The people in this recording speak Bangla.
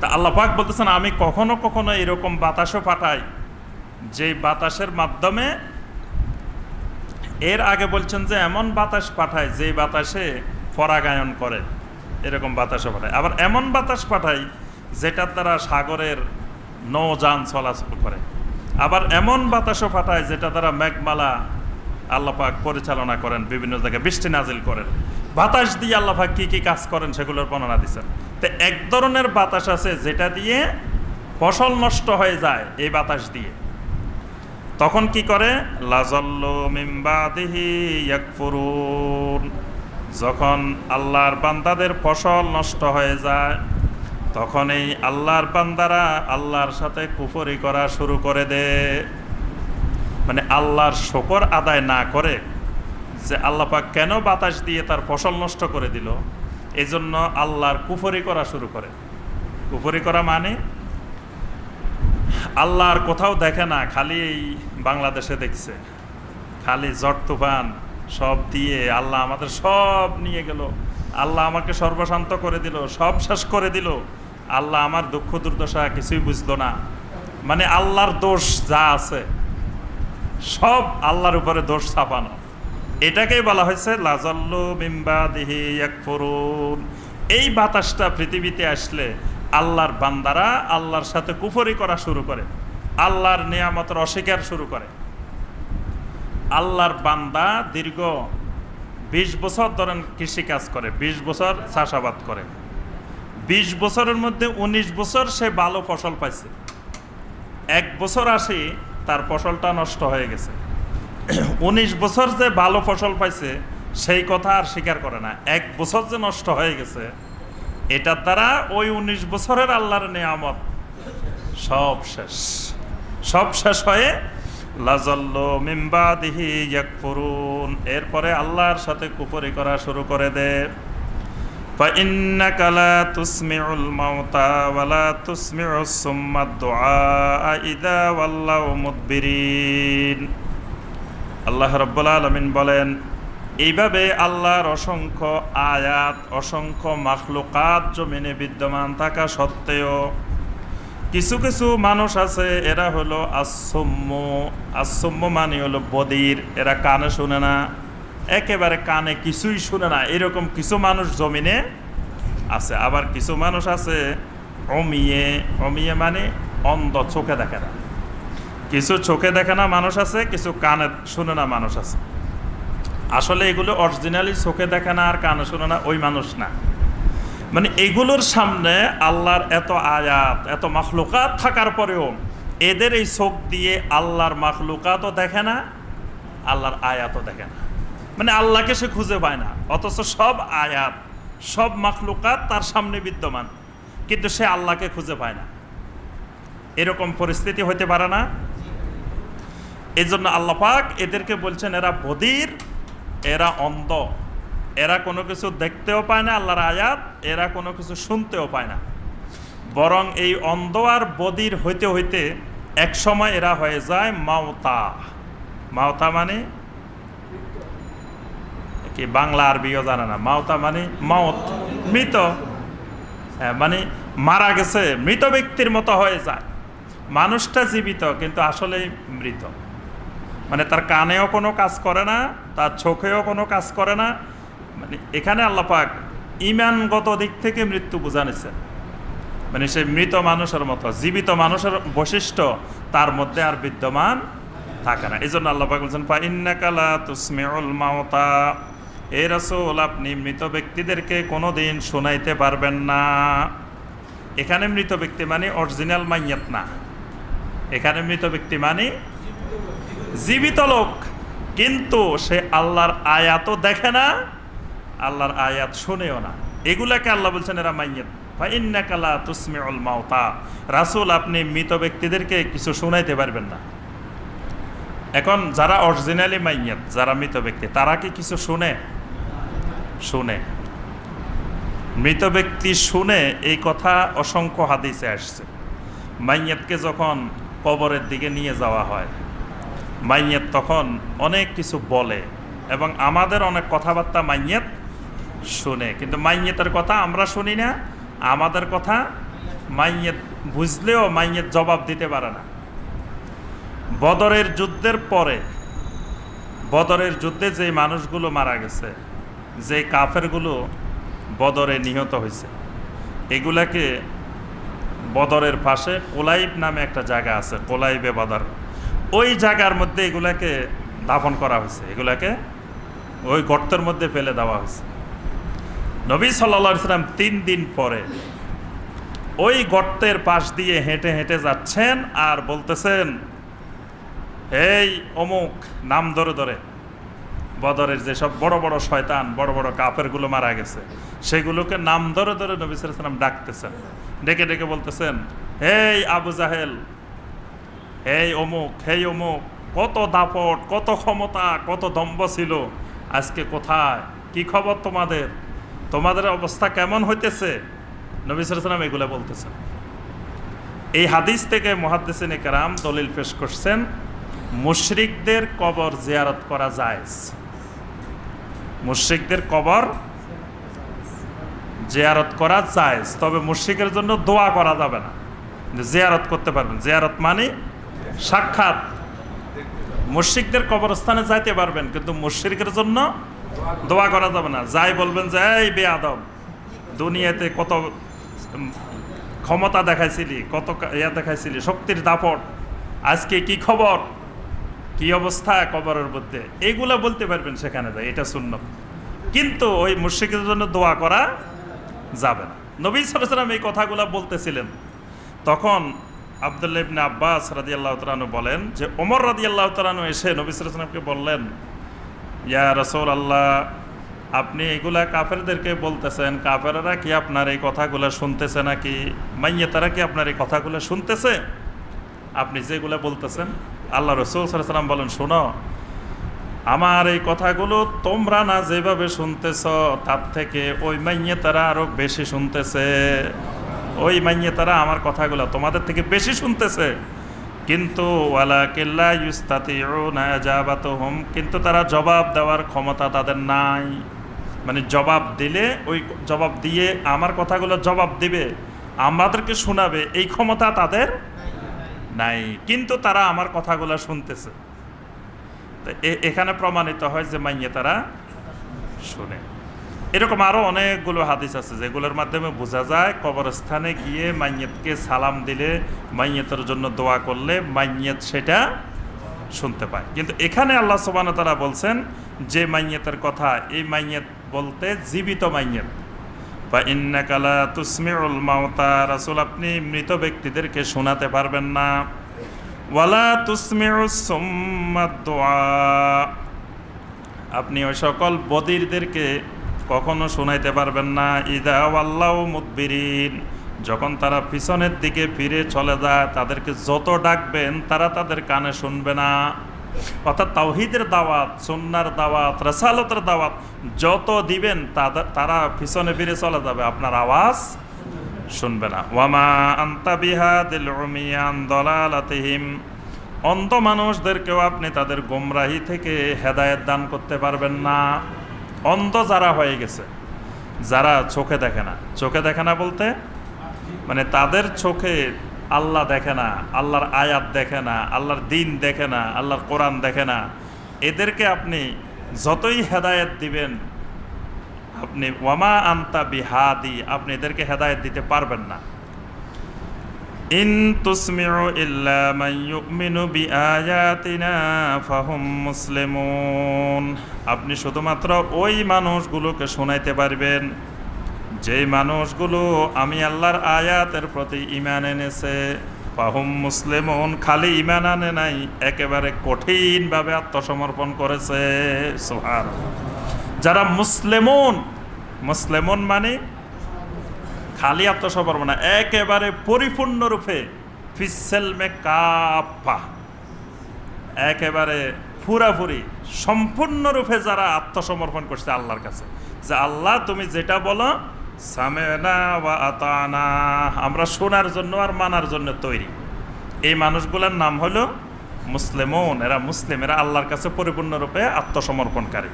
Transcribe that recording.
তা আল্লাহ পাক বলতেছেন, আমি কখনো কখনো এরকম বাতাসও পাঠাই যে বাতাসের মাধ্যমে এর আগে বলছেন যে এমন বাতাস পাঠায় যে বাতাসে পরাগায়ন করে, এরকম বাতাসও পাঠায়। আবার এমন বাতাস পাঠাই যেটার দ্বারা সাগরের নৌযান চলাচল করে। আবার এমন বাতাসও পাঠায় যেটা দ্বারা মেঘমালা আল্লাপাক পরিচালনা করেন, বিভিন্ন জায়গায় বৃষ্টি নাজিল করেন। বাতাস দিয়ে আল্লাপাক কি কি কাজ করেন সেগুলোর বর্ণনা দিচ্ছেন তো এক ধরনের বাতাস আছে যেটা দিয়ে ফসল নষ্ট হয়ে যায় এই বাতাস দিয়ে। তখন কি করে? যখন আল্লাহর বান্দাদের ফসল নষ্ট হয়ে যায় তখন এই আল্লাহর বান্দারা আল্লাহর সাথে কুফরি করা শুরু করে দে। মানে আল্লাহর শকর আদায় না করে যে আল্লাহ পাক কেন বাতাস দিয়ে তার ফসল নষ্ট করে দিল? এজন্য আল্লাহর কুফরি করা শুরু করে। কুফরি করা মানে? আল্লাহর কোথাও দেখে না, খালি এই বাংলাদেশে দেখছে। খালি জট তুফান, সব দিয়ে আল্লাহ আমাদের সব নিয়ে গেল। আল্লাহ আমাকে সর্বশান্ত করে দিল, সব শেষ করে দিল। আল্লাহ আমার দুঃখ দুর্দশা কিছুই বুঝলো না। মানে আল্লাহর দোষ যা আছে, সব আল্লাহর উপরে দোষ ছাপানো। এটাকেই বলা হয়েছে লাজল্লু এক এই বাতাসটা পৃথিবীতে আসলে আল্লাহর বান্দারা আল্লাহর সাথে কুফরি করা শুরু করে, আল্লাহর নিয়ামতের অস্বীকার শুরু করে। আল্লাহর বান্দা দীর্ঘ বিশ বছর ধরেন কৃষিকাজ করে, বিশ বছর চাষাবাদ করে। বিশ বছরের মধ্যে ১৯ বছর সে ভালো ফসল পাইছে। এক বছর আসি তার ফসলটা নষ্ট হয়ে গেছে। ১৯ বছর যে ভালো ফসল পাইছে সেই কথা আর স্বীকার করে না এক বছর যে নষ্ট হয়ে গেছে এটার দ্বারা ওই ১৯ বছরের আল্লাহর নিয়ামত সব শেষ সব শেষ হয়ে লাজল্ল মিম্বাদিহি ইয়াকফুরুন এরপরে আল্লাহর সাথে কুফরি করা শুরু করে দে فإنك لا تسمع الموتى ولا تسمع الصم الدعاء إذا ولوا مدبرين আল্লাহ রব্বুল আলমিন বলেন, এইভাবে আল্লাহর অসংখ্য আয়াত, অসংখ্য মাখলুকাত জমিনে বিদ্যমান থাকা সত্ত্বেও কিছু কিছু মানুষ আছে, এরা হলো আসম্য আসম্য মানে হলো বদির, এরা কানে শুনে না, একেবারে কানে কিছুই শুনে না। এরকম কিছু মানুষ জমিনে আছে। আবার কিছু মানুষ আছে, অমিয়ে অমিয়ে মানে অন্ধ, চোখে দেখে না। কিছু চোখে দেখে না মানুষ আছে, কিছু কানে শুনে না মানুষ আছে। আসলে এগুলো অরিজিনালি চোখে দেখে না আর কানে শুনে না ওই মানুষ না। মানে এগুলোর সামনে আল্লাহর এত আয়াত, এত মাখলুকাত থাকার পরেও এদের এই চোখ দিয়ে আল্লাহর মাখলুকাতও দেখে না, আল্লাহর আয়াতও দেখে না। মানে আল্লাহকে সে খুঁজে পায় না, অথচ সব আয়াত, সব মাখলুকাত তার সামনে বিদ্যমান, কিন্তু সে আল্লাহকে খুঁজে পায় না। এরকম পরিস্থিতি হতে পারে না। এই জন্য আল্লাপাক এদেরকে বলছেন, এরা বদির, এরা অন্ধ। এরা কোনো কিছু দেখতেও পায় না আল্লাহর আয়াত, এরা কোনো কিছু শুনতেও পায় না। বরং এই অন্ধ আর বদির হইতে হইতে এক সময় এরা হয়ে যায় মাওতা। মাওতা মানে? কি বাংলা আরবিও জানে না। মাওতা মানে মাওত, মৃত। হ্যাঁ মানে মারা গেছে, মৃত ব্যক্তির মতো হয়ে যায়। মানুষটা জীবিত, কিন্তু আসলেই মৃত। মানে তার কানেও কোনো কাজ করে না, তার চোখেও কোনো কাজ করে না। মানে এখানে আল্লাপাক ইমানগত দিক থেকে মৃত্যু বোঝানিছে মানে সে মৃত মানুষের মতো, জীবিত মানুষের বৈশিষ্ট্য তার মধ্যে আর বিদ্যমান থাকে না। এই জন্য আল্লাপাক বলছেন পা ইন্নাকালা তুসমিউল মাওতা এই রসুল, আপনি মৃত ব্যক্তিদেরকে কোনো দিন শোনাইতে পারবেন না। এখানে মৃত ব্যক্তি মানে অরিজিনাল মাইয়াত না। এখানে মৃত ব্যক্তি মানে জীবিত লোক, কিন্তু সে আল্লাহর আয়াতও দেখে না, আল্লাহর আয়াত শুনেও না। এগুলাকে আল্লাহ বলছেন, এরা মাইয়াত ফাইন্নাকালা তুসমিউল মাওতা রাসূল, আপনি মৃত ব্যক্তিদেরকে কিছু শোনাইতে পারবেন না। এখন যারা অরিজিনালি মাইয়াত যারা মৃত ব্যক্তি, তারা কি কিছু শুনে? শুনে। মৃত ব্যক্তি শুনে এই কথা অসংখ্য হাদিসে আসছে। মাইয়াতকে যখন কবরের দিকে নিয়ে যাওয়া হয় মাইয়াত তখন অনেক কিছু বলে এবং আমাদের অনেক কথাবার্তা মাইয়াত শুনে। কিন্তু মাইয়াতের কথা আমরা শুনি না, আমাদের কথা মাইয়েত বুঝলেও মাইয়েত জবাব দিতে পারে না। বদরের যুদ্ধের পরে, বদরের যুদ্ধে যে মানুষগুলো মারা গেছে, যে কাফেরগুলো বদরে নিহত হয়েছে, এগুলাকে বদরের পাশে কোলাইব নামে একটা জায়গা আছে, কোলাইবে বদর। ওই জায়গার মধ্যে এগুলাকে দাফন করা হয়েছে। এগুলাকে ওই গর্তের মধ্যে ফেলে দেওয়া হয়েছে। নবী সাল্লা সাল্লাম তিন দিন পরে ওই গর্তের পাশ দিয়ে হেঁটে হেঁটে যাচ্ছেন আর বলতেছেন, এই অমুক নাম ধরে ধরে বদরের যেসব বড় বড় শয়তান, বড় বড় কাপেরগুলো মারা গেছে, সেগুলোকে নাম ধরে ধরে নবী সালাম ডাকতেছেন। ডেকে ডেকে বলতেছেন হেই আবু জাহেল হেই অমুক হেই অমুক, কত দাপট, কত ক্ষমতা, কত দম্ভ ছিল, আজকে কোথায়? কি খবর তোমাদের? তোমাদের অবস্থা কেমন হইতেছে? নবী সালাম এগুলো বলতেছেন। এই হাদিস থেকে মহাদ্দেসিন কারাম দলিল পেশ করছেন, মুশরিকদের কবর জিয়ারত করা যায় মুশরিকদের কবর জিয়ারত করা যায় তবে মুশরিকের জন্য দোয়া করা যাবে না। জিয়ারত করতে পারবেন। জিয়ারত মানে সাক্ষাৎ। মুশরিকদের কবরস্থানে যাইতে পারবেন, কিন্তু মুশরিকের জন্য দোয়া করা যাবে না। যাই বলবেন যে, এই বে আদম দুনিয়াতে কত ক্ষমতা দেখাইছিলি, কত ইয়া দেখাইছিলি, শক্তির দাপট, আজকে কি খবর? কি অবস্থা কবরের মধ্যে? এইগুলা বলতে পারবেন সেখানে যাই এটা শূন্য কিন্তু ওই মুর্শিকের জন্য দোয়া করা যাবে না। নবী সালাম এই কথাগুলো বলতেছিলেন। তখন আবদুল্লাহ ইবনে আব্বাস রাদি আল্লাহ তালানু বলেন যে ওমর রাদি আল্লাহ তালানু এসে নবী সালামকে বললেন, ইয়া রসৌল আল্লাহ আপনি এগুলা কাফেরদেরকে বলতেছেন, কাফেরেরা কি আপনার এই কথাগুলো শুনতেছে নাকি? মাইয়ে তারা কি আপনার এই কথাগুলো শুনতেছে? আপনি যেগুলো বলতেছেন, আল্লাহ রসুল সাল্লাম বলেন, শোনো, আমার এই কথাগুলো তোমরা না যেভাবে শুনতেছ, তার থেকে ওই মাইয়ে তারা আরও বেশি শুনতেছে। ওই মাইয়ে তারা আমার কথাগুলো তোমাদের থেকে বেশি শুনতেছে। কিন্তু ওয়ালা কেল্লা ইউস্তাতি হোম কিন্তু তারা জবাব দেওয়ার ক্ষমতা তাদের নাই। মানে জবাব দিলে, ওই জবাব দিয়ে আমার কথাগুলো জবাব দিবে, আমাদেরকে শোনাবে, এই ক্ষমতা তাদের নাই। কিন্তু তারা আমার কথাগুলো শুনতেছে। তো এখানে প্রমাণিত হয় যে মাইয়ে তারা শুনে। এরকম আরও অনেকগুলো হাদিস আছে, যেগুলোর মাধ্যমে বোঝা যায় কবরস্থানে গিয়ে মাইয়েতকে সালাম দিলে, মাইয়েতের জন্য দোয়া করলে মাইয়েত সেটা শুনতে পায়। কিন্তু এখানে আল্লাহ তারা বলছেন যে মাইয়েতের কথা, এই মাইয়েত বলতে জীবিত মাইয়েত। বা ইন্নাকালা তুসমিউল মাওতা রাসূল আপনি মৃত ব্যক্তিদেরকে শোনাতে পারবেন না। ওয়ালা তুসমিউ আপনি ওই সকল বদিরদেরকে কখনো শোনাইতে পারবেন না। ইদা আল্লাহ মুদবিরিন। যখন তারা পিছনের দিকে ফিরে চলে যায়, তাদেরকে যত ডাকবেন, তারা তাদের কানে শুনবে না। অর্থাৎ তাওহিদের দাওয়াত, সুন্নার দাওয়াত, রসালতের দাওয়াত, যত দিবেন তারা পিছনে ফিরে চলে যাবে। আপনার আওয়াজ শুনবে না। ওয়ামা আন্তা বিহাদিল উমিয়ান দলালাতিহিম। অন্ধ মানুষদেরকেও আপনি তাদের গোমরাহি থেকে হেদায়েত দান করতে পারবেন না। অন্ধ যারা হয়ে গেছে, যারা চোখে দেখে না। চোখে দেখে না বলতে মানে তাদের চোখে আল্লাহ দেখে না, আল্লাহর আয়াত দেখে না, আল্লাহর দিন দেখে না, আল্লাহর কোরআন দেখে না। এদেরকে আপনি যতই হেদায়েত দিবেন, আপনি ওয়ামা আন্তা বিহাদি, আপনি এদেরকে হেদায়েত দিতে পারবেন না। ইন তুসমিউ ইল্লা মান ইউমিনু বিআয়াতিনা ফাহুম মুসলিমুন আপনি শুধুমাত্র ওই মানুষগুলোকে শোনাইতে পারবেন, যেই মানুষগুলো আমি আল্লাহর আয়াতের প্রতি ইমান এনেছে। ফাহুম মুসলিমুন, খালি ইমান আনে নাই, একেবারে কঠিনভাবে আত্মসমর্পণ করেছে। সোহার যারা মুসলিমুন মুসলিমুন মানে খালি আত্মসমর্পণ একেবারে পরিপূর্ণরূপে ফিসেলমে কাপা একেবারে পুরাপুরি সম্পূর্ণরূপে যারা আত্মসমর্পণ করছে আল্লাহর কাছে। যে আল্লাহ, তুমি যেটা বলো, সামেনা আমরা শোনার জন্য আর মানার জন্য তৈরি। এই মানুষগুলোর নাম হলো মুসলিমন। এরা মুসলিম। এরা আল্লাহর কাছে পরিপূর্ণরূপে আত্মসমর্পণকারী।